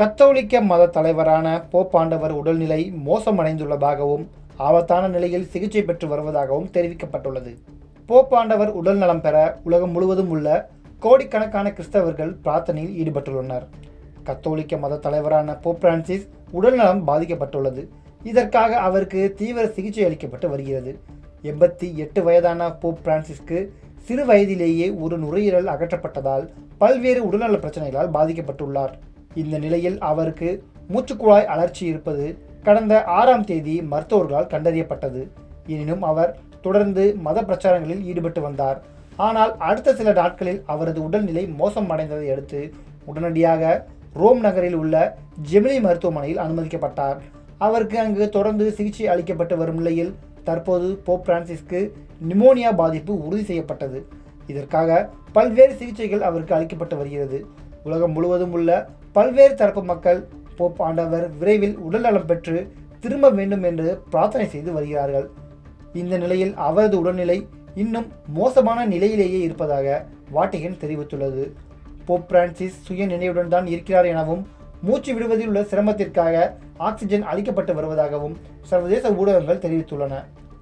கத்தோலிக்க மத தலைவரான போப்பாண்டவர் உடல்நிலை மோசமடைந்துள்ளதாகவும் ஆபத்தான நிலையில் சிகிச்சை பெற்று வருவதாகவும் தெரிவிக்கப்பட்டுள்ளது. போப்பாண்டவர் உடல் நலம் பெற உலகம் முழுவதும் உள்ள கோடிக்கணக்கான கிறிஸ்தவர்கள் பிரார்த்தனையில் ஈடுபட்டுள்ளனர். கத்தோலிக்க மத தலைவரான போப் பிரான்சிஸ் உடல்நலம் பாதிக்கப்பட்டுள்ளது. இதற்காக அவருக்கு தீவிர சிகிச்சை அளிக்கப்பட்டு வருகிறது. எண்பத்தி எட்டு வயதான போப் பிரான்சிஸ்க்கு சிறு வயதிலேயே ஒரு நுரையீரல் அகற்றப்பட்டதால் பல்வேறு உடல்நல பிரச்சனைகளால் பாதிக்கப்பட்டுள்ளார். இந்த நிலையில் அவருக்கு மூச்சுக்குழாய் அழற்சி இருப்பது கடந்த ஆறாம் தேதி மருத்துவர்களால் கண்டறியப்பட்டது. எனினும் அவர் தொடர்ந்து மத பிரச்சாரங்களில் ஈடுபட்டு வந்தார். ஆனால் அடுத்த சில நாட்களில் அவரது உடல்நிலை மோசமடைந்ததை அடுத்து உடனடியாக ரோம் நகரில் உள்ள ஜெமினி மருத்துவமனையில் அனுமதிக்கப்பட்டார். அவருக்கு அங்கு தொடர்ந்து சிகிச்சை அளிக்கப்பட்டு வரும் நிலையில் தற்போது போப் பிரான்சிஸ்க்கு நிமோனியா பாதிப்பு உறுதி செய்யப்பட்டது. இதற்காக பல்வேறு சிகிச்சைகள் அவருக்கு அளிக்கப்பட்டு வருகிறது. உலகம் முழுவதும் உள்ள பல்வேறு தரப்பு மக்கள் போப் ஆண்டவர் விரைவில் உடல்நலம் பெற்று திரும்ப வேண்டும் என்று பிரார்த்தனை செய்து வருகிறார்கள். இந்த நிலையில் அவரது உடல்நிலை இன்னும் மோசமான நிலையிலேயே இருப்பதாக வாட்டிகன் தெரிவித்துள்ளது. போப் பிரான்சிஸ் சுய நினைவுடன் தான் இருக்கிறார் எனவும் மூச்சு விடுவதில் உள்ள சிரமத்திற்காக ஆக்சிஜன் அளிக்கப்பட்டு வருவதாகவும் சர்வதேச ஊடகங்கள் தெரிவித்துள்ளன.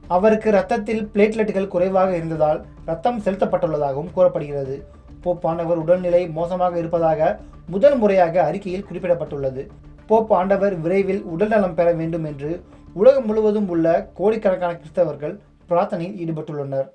அவருக்கு இரத்தத்தில் பிளேட்லெட்டுகள் குறைவாக இருந்ததால் ரத்தம் செலுத்தப்பட்டுள்ளதாகவும் கூறப்படுகிறது. போப்பாண்டவர் உடல்நிலை மோசமாக இருப்பதாக முதல் முறையாக அறிக்கையில் குறிப்பிடப்பட்டுள்ளது. போப் ஆண்டவர் விரைவில் உடல்நலம் பெற வேண்டும் என்று உலகம் முழுவதும் உள்ள கோடிக்கணக்கான கிறிஸ்தவர்கள் பிரார்த்தனையில் ஈடுபட்டுள்ளனர்.